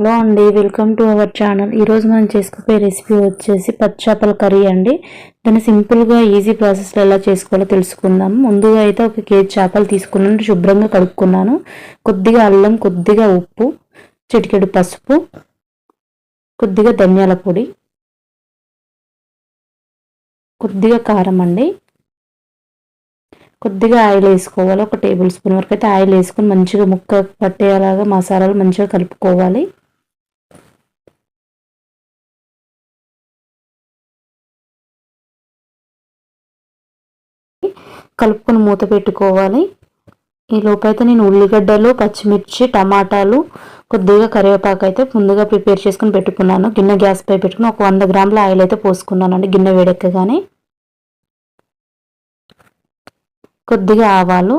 Hello అండి welcome to our channel. ఈరోజు మనం చేసుకోబోయే రెసిపీ వచ్చేసి పచ్చి చేపల కర్రీ అండి. దాన్ని సింపుల్గా ఈజీ ప్రాసెస్లో ఎలా చేసుకోవాలో తెలుసుకుందాం. ముందుగా అయితే ఒక కేజీ చేపలు తీసుకున్నాను. శుభ్రంగా కడుక్కున్నాను. కొద్దిగా అల్లం కొద్దిగా ఉప్పు చిటికెడు పసుపు కొద్దిగా ధనియాల పొడి కొద్దిగా కారం అండి. కొద్దిగా ఆయిల్ వేసుకోవాలి. ఒక టేబుల్ స్పూన్ వరకు అయితే ఆయిల్ వేసుకొని మంచిగా ముక్క పట్టేలాగా మసాలాలు మంచిగా కలుపుకోవాలి. కలుపుకొని మూత పెట్టుకోవాలి. ఈ లోపైతే నేను ఉల్లిగడ్డలు పచ్చిమిర్చి టమాటాలు కొద్దిగా కరివేపాకు అయితే ముందుగా ప్రిపేర్ చేసుకుని పెట్టుకున్నాను. గిన్నె గ్యాస్ పై పెట్టుకుని ఒక వంద గ్రాముల ఆయిల్ అయితే పోసుకున్నానండి గిన్నె వేడెక్కగానే. కొద్దిగా ఆవాలు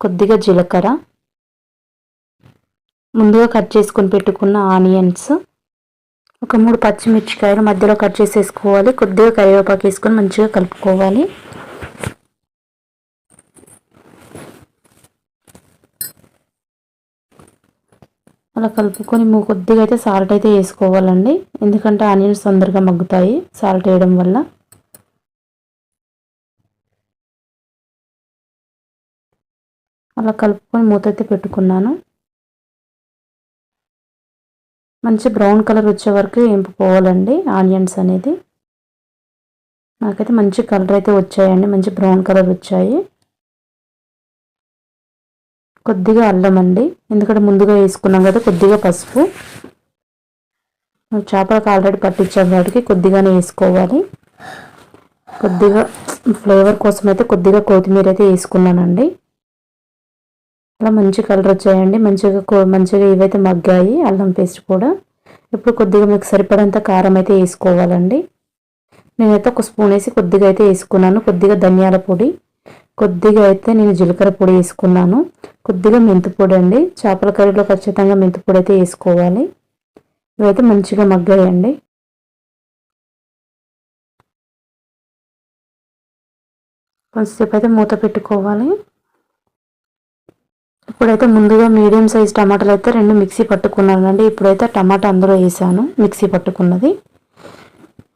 కొద్దిగా జీలకర్ర ముందుగా కట్ చేసుకొని పెట్టుకున్న ఆనియన్స్ ఒక మూడు పచ్చిమిర్చికాయలు మధ్యలో కట్ చేసేసుకోవాలి. కొద్దిగా కరివేపాకు వేసుకొని మంచిగా కలుపుకోవాలి. అలా కలుపుకొని కొద్దిగా అయితే సాల్ట్ అయితే వేసుకోవాలండి. ఎందుకంటే ఆనియన్స్ తొందరగా మగ్గుతాయి సాల్ట్ వేయడం వల్ల. అలా కలుపుకొని మూత అయితే పెట్టుకున్నాను. మంచి బ్రౌన్ కలర్ వచ్చే వరకు వేపుకోవాలండి ఆనియన్స్ అనేది. నాకైతే మంచి కలర్ అయితే వచ్చాయండి. మంచి బ్రౌన్ కలర్ వచ్చాయి. కొద్దిగా అల్లం అండి. ఎందుకంటే ముందుగా వేసుకున్నాం కదా కొద్దిగా పసుపు. చేపలకు ఆల్రెడీ పట్టించాం వాటికి కొద్దిగానే వేసుకోవాలి. కొద్దిగా ఫ్లేవర్ కోసం అయితే కొద్దిగా కొత్తిమీర అయితే వేసుకున్నానండి. అలా మంచి కలర్ వచ్చాయండి. మంచిగా మంచిగా ఇవైతే మగ్గాయి అల్లం పేస్ట్ కూడా. ఇప్పుడు కొద్దిగా మీకు సరిపడంత కారం అయితే వేసుకోవాలండి. నేనైతే ఒక స్పూన్ వేసి కొద్దిగా అయితే వేసుకున్నాను. కొద్దిగా ధనియాల పొడి. కొద్దిగా అయితే నేను జీలకర్ర పొడి వేసుకున్నాను. కొద్దిగా మెంతిపొడి అండి. చేపల కర్రీలో ఖచ్చితంగా మెంతిపొడి అయితే వేసుకోవాలి. ఇవైతే మంచిగా మగ్గాయండి. కొంతసేపు అయితే మూత పెట్టుకోవాలి. ఇప్పుడైతే ముందుగా మీడియం సైజ్ టమాటాలు అయితే రెండు మిక్సీ పట్టుకున్నానండి. ఇప్పుడైతే టమాటా అందులో వేసాను మిక్సీ పట్టుకున్నది.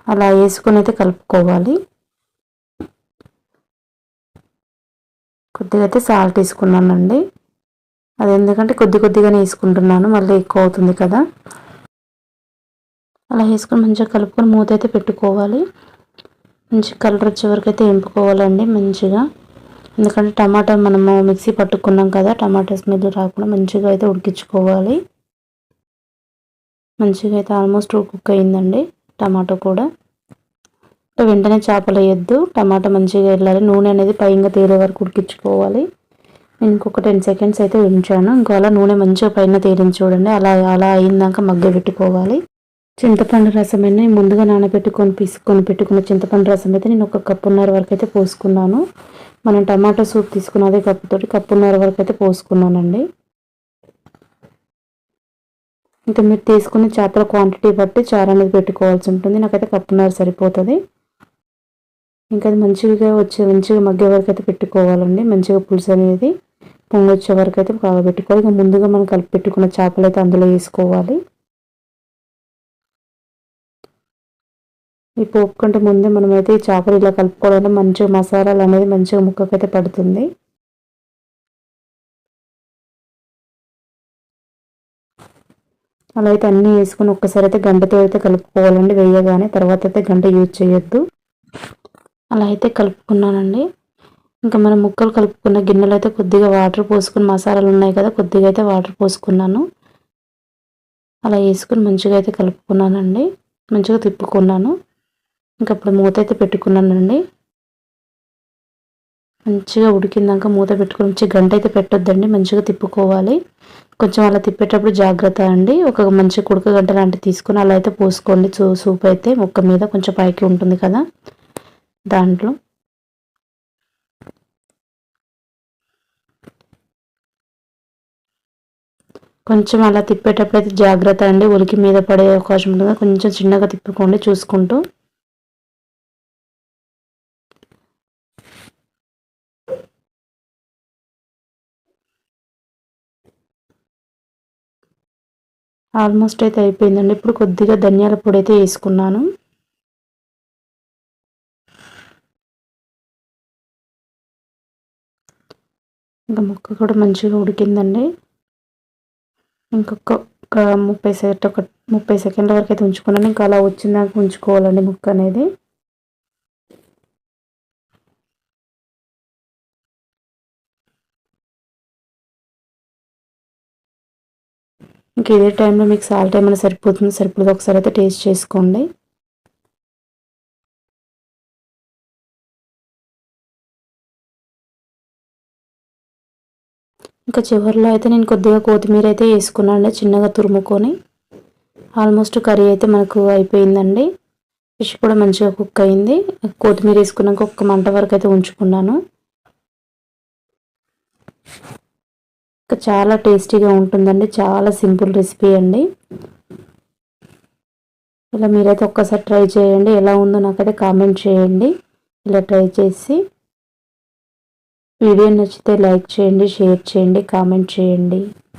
అలా వేసుకుని అయితే కలుపుకోవాలి. కొద్దిగా అయితే సాల్ట్ వేసుకున్నానండి అది ఎందుకంటే కొద్ది కొద్దిగానే వేసుకుంటున్నాను మళ్ళీ ఎక్కువ అవుతుంది కదా. అలా వేసుకొని మంచిగా కలుపుకొని మూత అయితే పెట్టుకోవాలి. మంచి కలర్ వచ్చే వరకు అయితే ఎంపుకోవాలండి మంచిగా. ఎందుకంటే టమాటా మనము మిక్సీ పట్టుకున్నాం కదా టమాటా స్మెల్ రాకుండా మంచిగా అయితే ఉడికించుకోవాలి. మంచిగా అయితే ఆల్మోస్ట్ కుక్ అయిందండి టమాటో కూడా. వెంటనే చేపలు వేయద్దు టమాటా మంచిగా వెళ్ళాలి. నూనె అనేది పైగా తేలే వరకు ఉడికించుకోవాలి. నేను ఇంకొక టెన్ సెకండ్స్ అయితే ఉంచాను. ఇంకో అలా నూనె మంచిగా పైన తేలించి చూడండి. అలా అలా అయిందాక మగ్గ పెట్టుకోవాలి. చింతపండు రసం అయినా ముందుగా నానబెట్టుకొని పీసుకొని పెట్టుకున్న చింతపండు రసం అయితే నేను ఒక కప్పున్నర వరకు అయితే పోసుకున్నాను. మనం టమాటా సూప్ తీసుకున్న అదే కప్పుతోటి కప్పున్నర వరకు అయితే పోసుకున్నానండి. ఇంకా మీరు తీసుకున్న చేపల క్వాంటిటీ బట్టి చారు అనేది పెట్టుకోవాల్సి ఉంటుంది. నాకైతే కప్పున్నర సరిపోతుంది. ఇంకా అది మంచిగా వచ్చే మంచిగా మగ్గే వరకు అయితే పెట్టుకోవాలండి. మంచిగా పులుసు అనేది పొంగి వచ్చే వరకు అయితే పెట్టుకోవాలి ఇంకా ముందుగా మనం కలిపి పెట్టుకున్న చేపలు అయితే అందులో వేసుకోవాలి. ఈ పోపు కంటే ముందే మనమైతే ఈ చేపలు ఇలా కలుపుకోవడం మంచిగా మసాలాలు అనేది మంచిగా ముక్కకైతే పడుతుంది. అలా అయితే అన్నీ వేసుకుని ఒక్కసారి అయితే గంటతో అయితే కలుపుకోవాలండి. వేయగానే తర్వాత అయితే గంట యూజ్ చేయొద్దు. అలా అయితే కలుపుకున్నానండి. ఇంకా మనం ముక్కలు కలుపుకున్న గిన్నెలో అయితే కొద్దిగా వాటర్ పోసుకుని మసాలాలు ఉన్నాయి కదా కొద్దిగా అయితే వాటర్ పోసుకున్నాను. అలా వేసుకుని మంచిగా అయితే కలుపుకున్నానండి. మంచిగా తిప్పుకున్నాను. ఇంకా అప్పుడు మూత అయితే పెట్టుకున్నానండి. మంచిగా ఉడికిందాక మూత పెట్టుకుని మంచి గంట అయితే పెట్టొద్దండి మంచిగా తిప్పుకోవాలి. కొంచెం అలా తిప్పేటప్పుడు జాగ్రత్త అండి. ఒక మంచి కుడక గంట లాంటివి తీసుకొని అలా అయితే పోసుకోండి. సూప్ అయితే ముక్క మీద కొంచెం పైకి ఉంటుంది కదా. దాంట్లో? కొంచెం అలా తిప్పేటప్పుడు అయితే జాగ్రత్త అండి. ఉలికి మీద పడే అవకాశం ఉంటుంది. కొంచెం చిన్నగా తిప్పుకోండి చూసుకుంటూ. ఆల్మోస్ట్ అయితే అయిపోయిందండి. ఇప్పుడు కొద్దిగా ధనియాల పొడి అయితే వేసుకున్నాను. ఇంకా ముక్క కూడా మంచిగా ఉడికిందండి. ఇంకొక ఒక ముప్పై సెకండ్ ఒక ముప్పై సెకండ్ల వరకు అయితే ఉంచుకున్నాను. ఇంకా అలా వచ్చిందాక ఉంచుకోవాలండి ముక్క అనేది. ఇంకా ఇదే టైంలో మీకు సాల్ట్ ఏమైనా సరిపోతుంది సరిపోతుంది ఒకసారి అయితే టేస్ట్ చేసుకోండి. ఇంకా చివరిలో అయితే నేను కొద్దిగా కొత్తిమీర అయితే వేసుకున్నాను చిన్నగా తురుముకొని. ఆల్మోస్ట్ కర్రీ అయితే మనకు అయిపోయిందండి. ఫిష్ కూడా మంచిగా కుక్ అయింది. కొత్తిమీర వేసుకున్నాక ఒక్క మంట వరకు అయితే ఉంచుకున్నాను. ఇంకా చాలా టేస్టీగా ఉంటుందండి. చాలా సింపుల్ రెసిపీ అండి. ఇలా మీరైతే ఒక్కసారి ట్రై చేయండి. ఎలా ఉందో నాకైతే కామెంట్ చేయండి. ఇలా ట్రై చేసి వీడియో నచ్చితే లైక్ చేయండి షేర్ చేయండి కామెంట్ చేయండి.